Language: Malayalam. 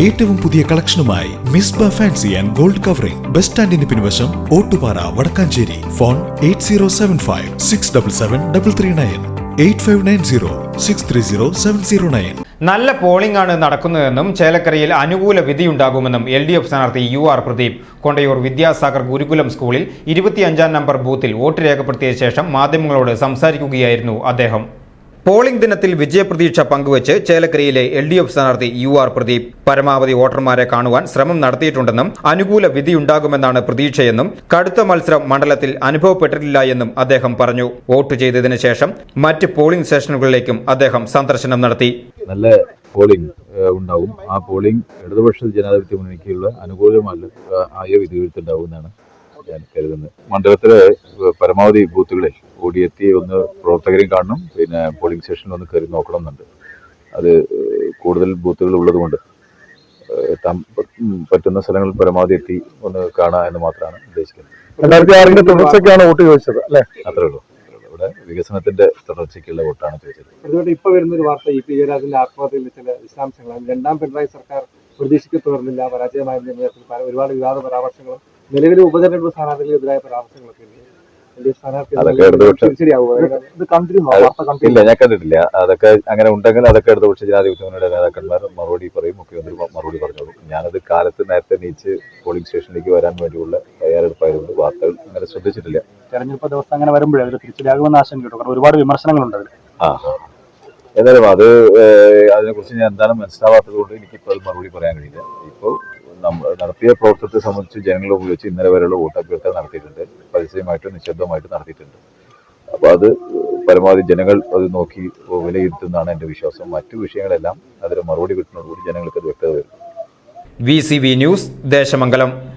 ഏറ്റവും പുതിയ കളക്ഷനുമായി Misba fancy and gold covering. Bus സ്റ്റാൻഡിന് പിൻവശം Ottupara Vadakkanchery. Phone eight zero seven five six double seven double three nine eight five nine zero six three zero seven zero nine. നല്ല പോളിംഗ് ആണ് നടക്കുന്നതെന്നും ചേലക്കരയിൽ അനുകൂല വിധിയുണ്ടാകുമെന്നും എൽ ഡി എഫ് സ്ഥാനാർത്ഥി യു ആർ പ്രദീപ്. കൊണ്ടയൂർ വിദ്യാസാഗർ ഗുരുകുലം സ്കൂളിൽ ഇരുപത്തിയഞ്ചാം നമ്പർ ബൂത്തിൽ വോട്ട് രേഖപ്പെടുത്തിയ ശേഷം മാധ്യമങ്ങളോട് സംസാരിക്കുകയായിരുന്നു അദ്ദേഹം. പോളിംഗ് ദിനത്തിൽ വിജയപ്രതീക്ഷ പങ്കുവച്ച് ചേലക്കരയിലെ എൽ ഡി എഫ് സ്ഥാനാർത്ഥി യു ആർ പ്രദീപ് പരമാവധി വോട്ടർമാരെ കാണുവാൻ ശ്രമം നടത്തിയിട്ടുണ്ടെന്നും അനുകൂല വിധിയുണ്ടാകുമെന്നാണ് പ്രതീക്ഷയെന്നും കടുത്ത മത്സരം മണ്ഡലത്തിൽ അനുഭവപ്പെട്ടിട്ടില്ല എന്നും അദ്ദേഹം പറഞ്ഞു. വോട്ട് ചെയ്തതിനു ശേഷം മറ്റ് പോളിംഗ് സ്റ്റേഷനുകളിലേക്കും അദ്ദേഹം സന്ദർശനം നടത്തി. നല്ല പോളിംഗ് ഉണ്ടാവും. ആ പോളിംഗ് ഇടതുപക്ഷ ജനാധിപത്യ മുന്നണിക്കുള്ള അനുകൂലമല്ല ആയ വിധിയെഴുത്തുണ്ടാവും എന്നാണ് ഞാൻ കരുതുന്നത് മണ്ഡലത്തിലെ പരമാവധി ബൂത്തുകളിൽ ഓടിയെത്തി ഒന്ന് പ്രവർത്തകരെയും കാണണം. പിന്നെ പോളിംഗ് സ്റ്റേഷനിൽ ഒന്ന് കയറി നോക്കണം എന്നുണ്ട് അത് കൂടുതൽ ബൂത്തുകൾ ഉള്ളതുകൊണ്ട് എത്താൻ പറ്റുന്ന സ്ഥലങ്ങളിൽ പരമാവധി എത്തി ഒന്ന് കാണുക എന്ന് മാത്രമാണ് ഉദ്ദേശിക്കുന്നത്. രണ്ടായിരത്തി ആറിന്റെ തുടർച്ചയ്ക്കാണ് വോട്ട് ചോദിച്ചത് അല്ലേ? അത്രേ ഉള്ളൂ. ഇവിടെ വികസനത്തിന്റെ തുടർച്ചയ്ക്കുള്ള വോട്ടാണ് ചോദിച്ചത്. അതുകൊണ്ട് ഇപ്പൊ വരുന്ന ഒരു വാർത്ത ഇ പി ജയരാജന്റെ ആത്മഹത്യയിലെ ചില വിശദാംശങ്ങളാണ്. രണ്ടാം പിണറായി സർക്കാർ പ്രതീക്ഷയ്ക്ക് തുടർന്നില്ല പരാജയമായിരുന്ന വിധത്തിൽ പല- ഒരുപാട് വിവാദ പരാമർശങ്ങളും നിലവിലെ ഉപതെരഞ്ഞെടുപ്പ് സ്ഥാനാർത്ഥികൾക്കെതിരായ പരാമർശങ്ങളൊക്കെ അതൊക്കെ ഇടതുപക്ഷ- ഇല്ല ഞാൻ കണ്ടിട്ടില്ല. അതൊക്കെ അങ്ങനെ ഉണ്ടെങ്കിൽ അതൊക്കെ ഇടതുപക്ഷ ജനാധിപത്യ മുന്നണിയുടെ നേതാക്കന്മാർ മറുപടി പറയും. മുഖ്യമന്ത്രി മറുപടി പറഞ്ഞോളൂ. ഞാനത് കാലത്ത് നേരത്തെ നീച്ച് പോളിംഗ് സ്റ്റേഷനിലേക്ക് വരാൻ വേണ്ടിയുള്ള തയ്യാറെടുപ്പായതുകൊണ്ട് വാർത്തകൾ അങ്ങനെ ശ്രദ്ധിച്ചിട്ടില്ല. തെരഞ്ഞെടുപ്പ് ദിവസം അങ്ങനെ വരുമ്പോഴേ അതിൽ തിരിച്ചടിയാകുമെന്ന് ആശങ്ക കാരണം ഒരുപാട് വിമർശനങ്ങളുണ്ട് അതിൽ. ആ. ഏതായാലും അത് അതിനെക്കുറിച്ച് ഞാൻ എന്താണ് മനസ്സിലാവാത്തത് കൊണ്ട് എനിക്കിപ്പോൾ അത് മറുപടി പറയാൻ കഴിയില്ല. ഇപ്പോൾ നടത്തിയ പ്രവർത്തനത്തെ സംബന്ധിച്ച് ജനങ്ങളെ ഉപയോഗിച്ച് ഇന്നലെ വരെയുള്ള വോട്ടഭ്യർത്ഥന നടത്തിയിട്ടുണ്ട്. പരസ്യമായിട്ടും നിശബ്ദമായിട്ടും നടത്തിയിട്ടുണ്ട്. അപ്പോൾ അത് പരമാവധി ജനങ്ങൾ അത് നോക്കി വിലയിരുത്തുന്നതാണ് എന്റെ വിശ്വാസം. മറ്റു വിഷയങ്ങളെല്ലാം അതിന് മറുപടി കിട്ടുന്നതോടുകൂടി ജനങ്ങൾക്ക് അത് വ്യക്തത വരും വി ന്യൂസ് ദേശമംഗലം.